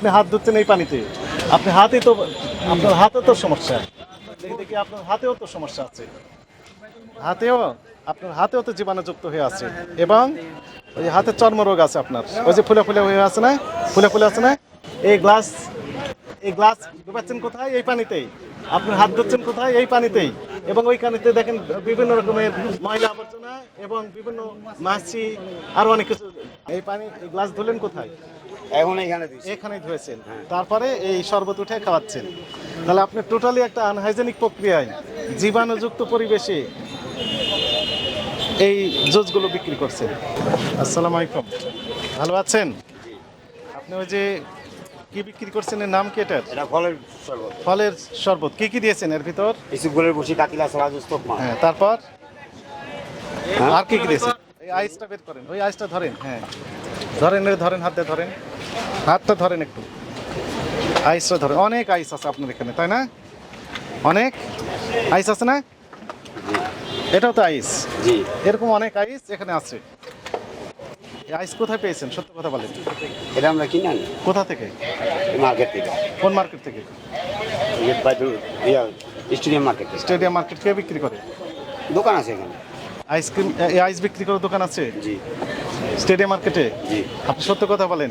আপনি হাত ধুচ্ছেন এই পানিতে। আপনি হাতে তো আপনার হাতে তো সমস্যা। দেখি আপনার হাতেও তো সমস্যা আছে। হাতেও আপনার হাতেও তো জীবাণুযুক্ত হয়ে আছে। এবং ওই যে হাতের চর্মরোগ আছে আপনার। ওই যে ফুলে ফুলে হয়ে আছে না? ফুলে ফুলে আছে না? এই গ্লাস এই গ্লাস ডুবাচ্ছেন কোথায়? এই পানিতেই। আপনি হাত ধুচ্ছেন কোথায়? এই পানিতেই। এবং ওই পানিতে দেখেন বিভিন্ন রকমের ময়লা আবর্জনা এবং বিভিন্ন মাছি, আরও অনেক কিছু। এই পানি এই গ্লাস ধুলেন কোথায়? এখন এখানে এখানেই ধুয়েছেন। তারপরে এই শরবত উঠে খাওয়াচ্ছেন। তাহলে আপনি টোটালি একটা আনহাইজেনিক প্রক্রিয়ায় জীবাণুযুক্ত পরিবেশে এই জুসগুলো বিক্রি করছেন। আসসালামু আলাইকুম। ভালো আছেন? আপনি ওই যে কি বিক্রি করছেন এর নাম কি এটার? এটা ফলের শরবত। ফলের শরবত। কি কি দিয়েছেন এর ভিতর? ইসুগুলের বসি কাতিলা সালাদ স্তক মা হ্যাঁ তারপর? হ্যাঁ? আর কি কি দিয়েছেন? এই আইসটা বের করেন। ওই আইসটা ধরেন হ্যাঁ। ধরেন ধরেন হাতে ধরেন। হাতটা ধরেন একটু। আইসটা ধরেন। অনেক আইস আছে আপনার এখানে তাই না? অনেক আইস আছে না? এটাও তো আইস? জি। এরকম অনেক আইস এখানে আছে। এই আইস কোথায় পেয়েছেন? সত্য কথা বলেন। এটা আমরা কিনে আনি। কোথা থেকে? মার্কেট থেকে। কোন মার্কেট থেকে? স্টেডিয়াম মার্কেট স্টেডিয়াম মার্কেট কে বিক্রি করে? দোকান আছে এখানে। আইসক্রিম এই আইস বিক্রি করার দোকান আছে? জি। স্টেডিয়াম মার্কেটে? জি। আপনি সত্য কথা বলেন।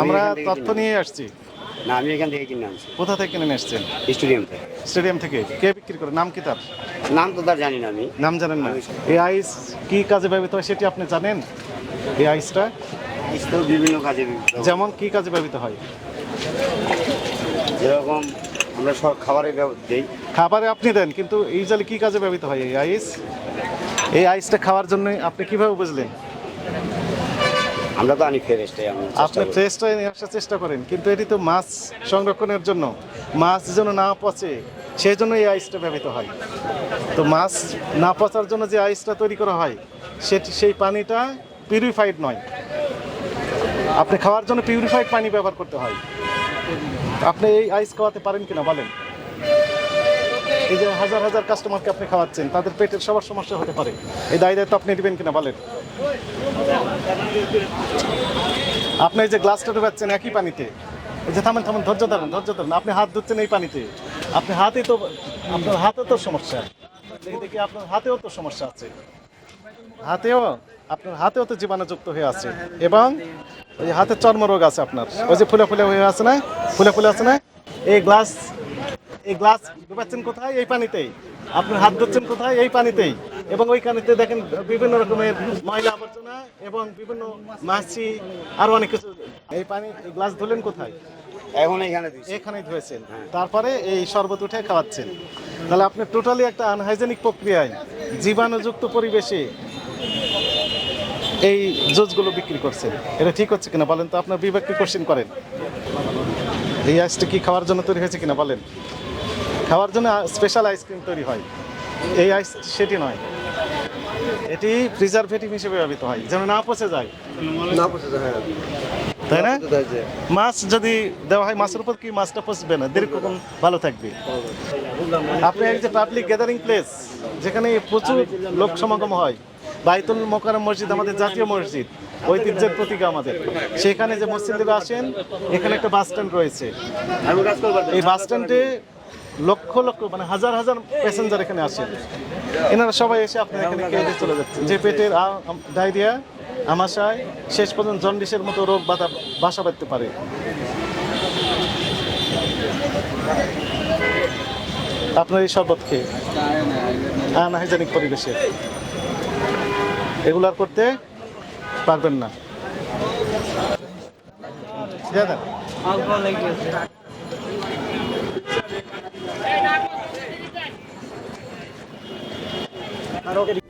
আমরা তথ্য নিয়ে আসছি। না আমি এখান থেকে কিনে আনছি। কোথা থেকে কিনে আসছেন? স্টেডিয়াম থেকে। স্টেডিয়াম থেকে। কে বিক্রি করে? নাম কি তার? নাম তো তার জানি না আমি। নাম জানেন না। এই আইস কি কাজে ব্যবহৃত হয় সেটি আপনি জানেন? এই আইসটা? আইস তো বিভিন্ন কাজে যেমন কি কাজে ব্যবহৃত হয়? যেরকম আমরা সব খাবারে দিই। খাবারে আপনি দেন কিন্তু এই জালে কি কাজে ব্যবহৃত হয় এই আইস? এই আইসটা খাওয়ার জন্য আপনি কীভাবে বুঝলেন? আমরা তো আনি ফ্রেশটাই আমি চেষ্টা আপনি করি। নিয়ে আসার চেষ্টা করেন কিন্তু এটি তো মাছ সংরক্ষণের জন্য মাছ যেন না পচে সেই জন্য এই আইসটা ব্যবহৃত হয়। তো মাছ না পচার জন্য যে আইসটা তৈরি করা হয় সেটি সেই পানিটা পিউরিফাইড নয়। আপনি খাওয়ার জন্য পিউরিফাইড পানি ব্যবহার করতে হয়। আপনি এই আইস খাওয়াতে পারেন কিনা বলেন? এই যে হাজার হাজার কাস্টমারকে আপনি খাওয়াচ্ছেন তাদের পেটের সবার সমস্যা হতে পারে। এই দায় দায়িত্ব আপনি নেবেন কিনা বলেন? আপনি এই যে গ্লাসটা ডুবাচ্ছেন একই পানিতে। এই যে থামেন থামেন, ধৈর্য ধরেন ধৈর্য ধরেন। আপনি হাত ধুচ্ছেন এই পানিতে। আপনি হাতে তো, আপনার হাতে তো সমস্যা। দেখি দেখি, আপনার হাতেও তো সমস্যা আছে। হাতেও, আপনার হাতেও তো জীবাণুযুক্ত হয়ে আছে। এবং ওই হাতে চর্মরোগ আছে আপনার। ওই যে ফুলে ফুলে হয়ে আছে না? ফুলে ফুলে আছে না? এই গ্লাস এই গ্লাস ডুবাচ্ছেন কোথায়? এই পানিতেই। আপনি হাত ধুচ্ছেন কোথায়? এই পানিতেই। এবং ওই পানিতে দেখেন বিভিন্ন রকমের ময়লা আবর্জনা এবং বিভিন্ন মাছি আরও অনেক কিছু। এই পানি গ্লাস ধুলেন কোথায়? এখন এখানে এখানেই ধুয়েছেন তারপরে এই শরবত উঠে খাওয়াচ্ছেন। তাহলে আপনি টোটালি একটা আনহাইজেনিক প্রক্রিয়ায় জীবাণুযুক্ত পরিবেশে এই জুসগুলো বিক্রি করছেন। এটা ঠিক হচ্ছে কিনা বলেন তো? আপনার বিবেককে কোশ্চেন করেন? এই আইসটা কি খাওয়ার জন্য তৈরি হয়েছে কিনা বলেন? খাওয়ার জন্য স্পেশাল আইসক্রিম তৈরি হয়। এই আইস সেটি নয়। এটি প্রিজারভেটিভ হিসেবে ব্যবহৃত হয় যেন না পচে যায়। না পছন্দ হ্যাঁ। তাই না? মাছ যদি দেওয়া হয় মাছের উপর কি মাছটা পচবে না? দীর্ঘক্ষণ ভালো থাকবে। আপনি এই যে পাবলিক গ্যাদারিং প্লেস যেখানে প্রচুর লোক সমাগম হয় বাইতুল মোকারম মসজিদ আমাদের জাতীয় মসজিদ ঐতিহ্যের প্রতীক আমাদের। সেখানে যে মসজিদে আসেন এখানে একটা বাস স্ট্যান্ড রয়েছে। এই বাস স্ট্যান্ডে লক্ষ লক্ষ মানে হাজার হাজার প্যাসেঞ্জার এখানে আসেন এনারা সবাই এসে আপনার এখানে খেয়ে চলে যাচ্ছে। যে পেটের ডায়রিয়া আমাশায় শেষ পর্যন্ত জন্ডিসের মতো রোগ বাধা, বাসা বাঁধতে পারে। আপনার এই শরবত খেয়ে। আনহাইজেনিক পরিবেশে। এগুলো করতে পারবেন না। দিয়ে দেন। আর ওকে